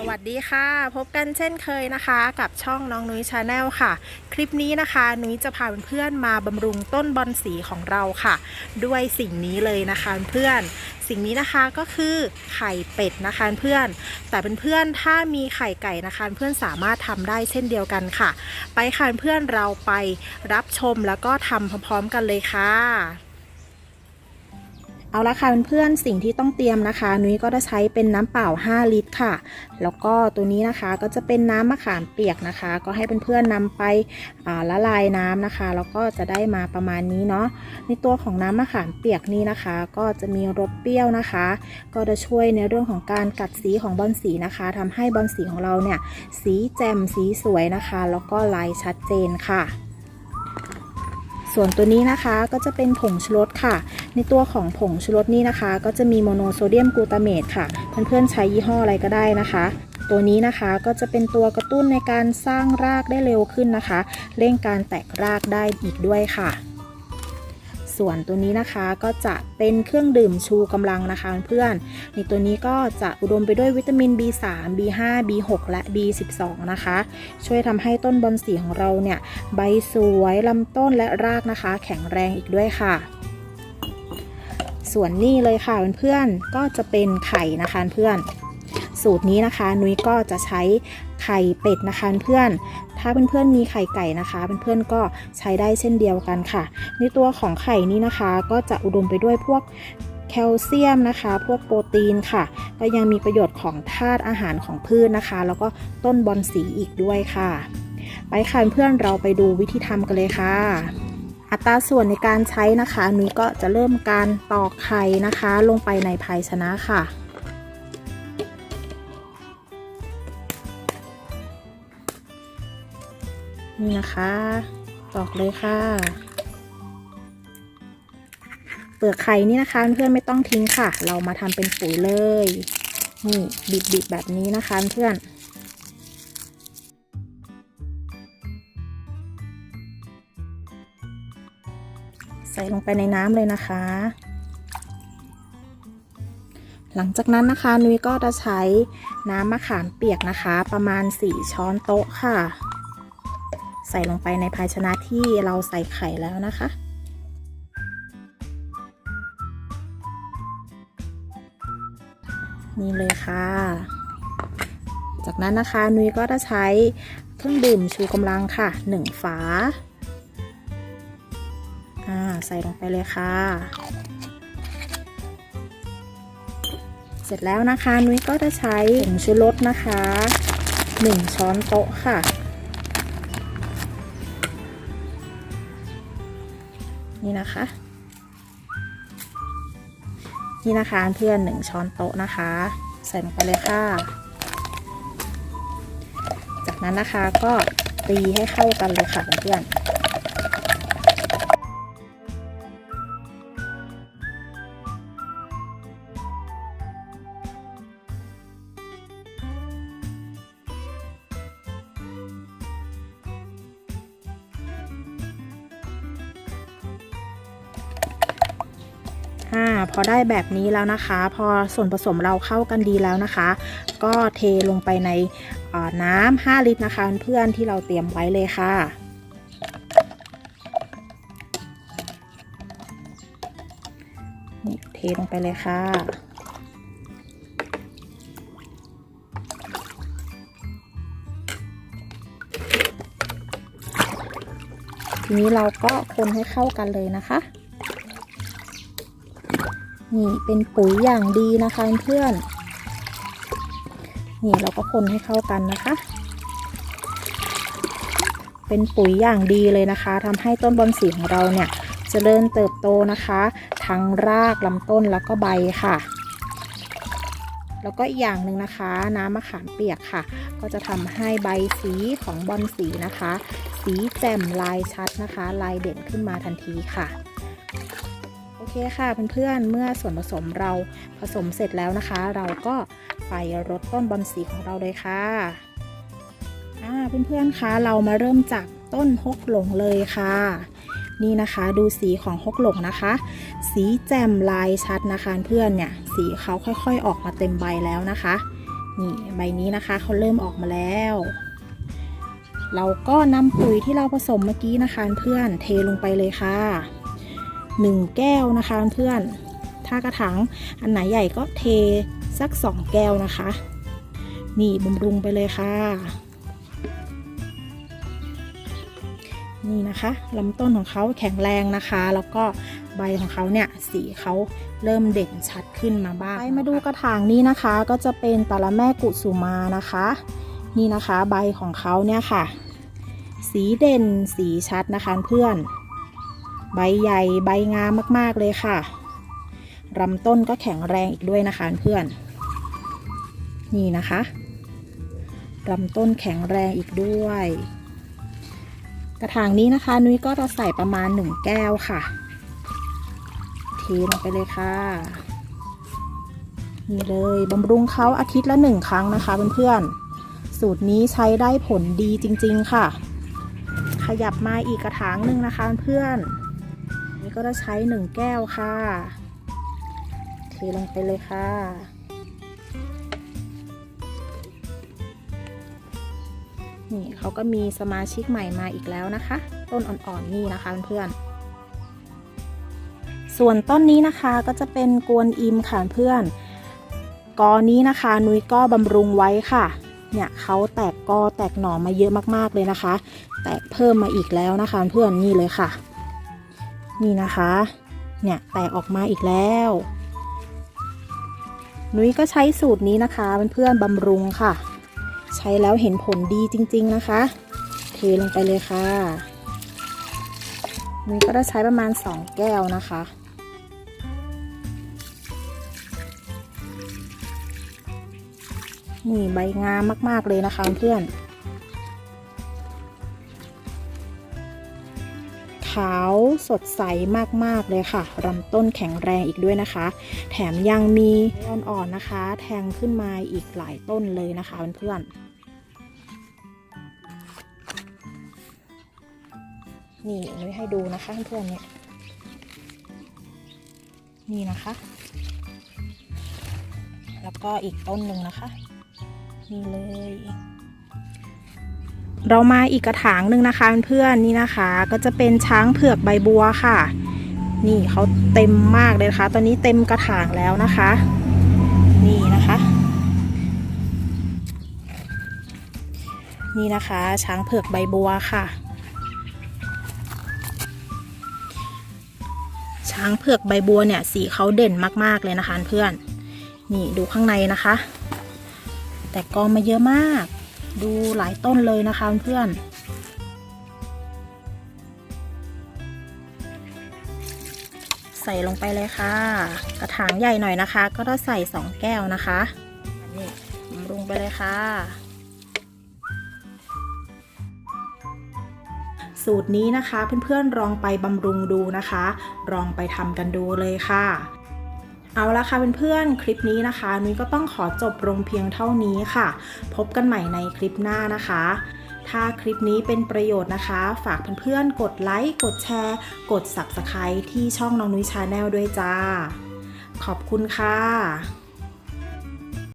สวัสดีค่ะ พบกันเช่นเคยนะคะ กับช่องน้องนุ้ยชาแนลค่ะ คลิปนี้นะคะนุ้ยจะพาเพื่อนๆมาบำรุงต้นบอนสีของเราค่ะ ด้วยสิ่งนี้เลยนะคะเพื่อนสิ่งนี้นะคะก็คือไข่เป็ดนะคะเพื่อน แต่เเพื่อนๆถ้ามีไข่ไก่นะคะเพื่อนสามารถทำได้เช่นเดียวกันค่ะ ไปค่ะเพื่อนเราไปรับชมแล้วก็ทำพร้อมๆกันเลยค่ะ เอาละค่ะเพื่อนๆสิ่งที่ต้องเตรียมนะคะ นุ้ยก็จะใช้เป็นน้ำเปล่า 5 ลิตรค่ะ แล้วก็ตัวนี้นะคะก็จะเป็นน้ำมะขามเปียกนะคะ ก็ให้เพื่อนๆนำไปละลายน้ำนะคะ แล้วก็จะได้มาประมาณนี้เนาะในตัวของน้ำมะขามเปียกนี่นะคะ ก็จะมีรสเปรี้ยวนะคะ ก็จะช่วยในเรื่องของการกัดสีของบอนสีนะคะทำให้บอนสีของเราเนี่ยสีแจ่มสีสวยนะคะ แล้วก็ลายชัดเจนค่ะส่วนตัวนี้นะคะก็จะเป็นผงชูรสค่ะ ในตัวของผงชูรสนี่นะคะ ก็จะมีโมโนโซเดียมกลูตาเมตค่ะ เพื่อนๆใช้ยี่ห้ออะไรก็ได้นะคะ ตัวนี้นะคะก็จะเป็นตัวกระตุ้นในการสร้างรากได้เร็วขึ้นนะคะ เร่งการแตกรากได้อีกด้วยค่ะส่วนตัวนี้นะคะก็จะเป็นเครื่องดื่มชูกำลังนะคะเพื่อนในตัวนี้ก็จะอุดมไปด้วยวิตามิน B3 B5 B6 และ B12 นะคะ ช่วยทำให้ต้นบอนสีของเราเนี่ย ใบสวยลำต้นและรากนะคะ แข็งแรงอีกด้วยค่ะ ส่วนนี้เลยค่ะเพื่อนๆก็จะเป็นไข่นะคะเพื่อน สูตรนี้นะคะ นุ้ยก็จะใช้ไข่เป็ดนะคะเพื่อน ถ้าเพื่อนๆมีไข่ไก่นะคะเพื่อนๆก็ใช้ได้เช่นเดียวกันค่ะ ในตัวของไข่นี้นะคะก็จะอุดมไปด้วยพวกแคลเซียมนะคะ พวกโปรตีนค่ะ ก็ยังมีประโยชน์ของธาตุอาหารของพืชนะคะ แล้วก็ต้นบอนสีอีกด้วยค่ะ ไปค่ะเพื่อนเราไปดูวิธีทำกันเลยค่ะ อัตราส่วนในการใช้นะคะนุ้ยก็จะเริ่มการตอกไข่นะคะ ลงไปในภาชนะค่ะ นี่นะคะ ตอกเลยค่ะ เปลือกไข่นี่นะคะเพื่อนไม่ต้องทิ้งค่ะ เรามาทำเป็นปุ๋ยเลย นี่บิดๆแบบนี้นะคะเพื่อน ส่ลงไปในน้ำเลยนะคะ หลังจากนั้นนะคะนุ้ยก็จะใช้น้ำมะขามเปียกนะคะ ประมาณ 4 ช้อนโต๊ะค่ะ ใส่ลงไปในภาชนะที่เราใส่ไข่แล้วนะคะนี่เลยค่ะ จากนั้นนะคะนุ้ยก็จะใช้เครื่องดื่มชูกำลังค่ะ 1 ฝา อ่าใส่ลงไปเลยค่ะ เสร็จแล้วนะคะ นุ้ยก็จะใช้ผงชูรสนะคะ 1 ช้อนโต๊ะค่ะนี่นะคะ นี่นะคะเพื่อนหนึ่งช้อนโต๊ะนะคะ ใส่ลงไปเลยค่ะ จากนั้นนะคะก็ตีให้เข้ากันเลยค่ะเพื่อน อ่าพอได้แบบนี้แล้วนะคะ พอส่วนผสมเราเข้ากันดีแล้วนะคะ ก็เทลงไปในน้ำ5ลิตรนะคะ เพื่อนที่เราเตรียมไว้เลยค่ะนี่เทลงไปเลยค่ะทีนี้เราก็คนให้เข้ากันเลยนะคะ นี่เป็นปุ๋ยอย่างดีนะคะเพื่อนนี่เราก็คนให้เข้ากันนะคะ เป็นปุ๋ยอย่างดีเลยนะคะทำให้ต้นบอนสีของเราเนี่ยจเจริญเติบโตนะคะ ทั้งรากลำต้นแล้วก็ใบค่ะ แล้วก็อีกอย่างหนึ่งนะคะ น้ำมะขามเปียกค่ะ ก็จะทำให้ใบสีของบอนสีนะคะ สีแจ่มลายชัดนะคะ ลายเด่นขึ้นมาทันทีค่ะ เคค่ะเพื่อนๆเมื่อส่วนผสมเราผสมเสร็จแล้วนะคะ เราก็ไปรดต้นบอนสีของเราเลยค่ะอ่าเพื่อนๆคะเรามาเริ่มจากต้นฮกหลงเลยค่ะ นี่นะคะดูสีของฮกหลงนะคะ สีแจ่มลายชัดนะคะเพื่อนเนี่ยสีเขาค่อยๆออกมาเต็มใบแล้วนะคะนี่ใบนี้นะคะเขาเริ่มออกมาแล้วเราก็นำปุ๋ยที่เราผสมเมื่อกี้นะคะเพื่อนเทลงไปเลยค่ะ หนึ่งแก้วนะคะเพื่อนถ้ากระถางอันไหนใหญ่ก็เทสักสองแก้วนะคะ นี่บำรุงไปเลยค่ะ นี่นะคะลำต้นของเขาแข็งแรงนะคะ แล้วก็ใบของเขาเนี่ยสีเขาเริ่มเด่นชัดขึ้นมาบ้างไปมาดูกระถางนี้นะคะ ก็จะเป็นตาละแม่กุสุมานะคะ นี่นะคะใบของเขาเนี่ยค่ะ สีเด่นสีชัดนะคะเพื่อน ใบใหญ่ใบงามมากๆเลยค่ะลำต้นก็แข็งแรงอีกด้วยนะคะเพื่อน นี่นะคะลำต้นแข็งแรงอีกด้วย กระถางนี้นะคะนุ้ยก็จะใส่ประมาณ1แก้วค่ะเทลงไปเลยค่ะนี่เลยบำรุงเขาอาทิตย์ละหนึ่งครั้งนะคะเพื่อนๆ สูตรนี้ใช้ได้ผลดีจริงๆค่ะ ขยับมาอีกกระถางหนึ่งนะคะเพื่อน นี่ก็จะใช้1แก้วค่ะ เทลงไปเลยค่ะ นี่เขาก็มีสมาชิกใหม่มาอีกแล้วนะคะ ต้นอ่อนๆนี่นะคะเพื่อนๆส่วนต้นนี้นะคะก็จะเป็นกวนอิมค่ะเพื่อนกอนี้นะคะนุ้ยก็บำรุงไว้ค่ะ เนี่ยเขาแตกกอแตกหน่อมาเยอะมากๆเลยนะคะ แตกเพิ่มมาอีกแล้วนะคะ เพื่อนนี่เลยค่ะ นี่นะคะ เนี่ยแตกออกมาอีกแล้วนุ้ยก็ใช้สูตรนี้นะคะเพื่อนๆบำรุงค่ะ ใช้แล้วเห็นผลดีจริง ๆนะคะ เทลงไปเลยค่ะนี่ก็จะใช้ประมาณ 2 แก้วนะคะนี่ใบงามมาก ๆ เลยนะคะเพื่อน ขาวสดใสมากๆเลยค่ะลำต้นแข็งแรงอีกด้วยนะคะ แถมยังมีอ่อนๆนะคะ แทงขึ้นมาอีกหลายต้นเลยนะคะเพื่อนๆนี่นุ้ยให้ดูนะคะเพื่อนๆเนี่ยนี่นะคะ แล้วก็อีกต้นหนึ่งนะคะ นี่เลย เรามาอีกกระถางหนึ่งนะคะเพื่อนนี่นะคะก็จะเป็นช้างเผือกใบบัวค่ะ นี่เขาเต็มมากเลยนะคะ ตอนนี้เต็มกระถางแล้วนะคะ นี่นะคะ นี่นะคะ ช้างเผือกใบบัวค่ะ ช้างเผือกใบบัวเนี่ยสีเขาเด่นมากๆเลยนะคะเพื่อน นี่ดูข้างในนะคะ แต่กอมาเยอะมาก ดูหลายต้นเลยนะคะเพื่อนใส่ลงไปเลยค่ะ กระถางใหญ่หน่อยนะคะ ก็ต้องใส่2แก้วนะคะนี่บำรุงไปเลยค่ะ สูตรนี้นะคะเพื่อนๆลองไปบำรุงดูนะคะ ลองไปทำกันดูเลยค่ะ เอาละค่ะเพื่อนๆ คลิปนี้นะคะ นุ้ยก็ต้องขอจบลงเพียงเท่านี้ค่ะ พบกันใหม่ในคลิปหน้านะคะ ถ้าคลิปนี้เป็นประโยชน์นะคะ ฝากเพื่อนๆ กดไลค์ กดแชร์ กด Subscribe ที่ช่องน้องนุ้ยชาแนลด้วยจ้า ขอบคุณค่ะ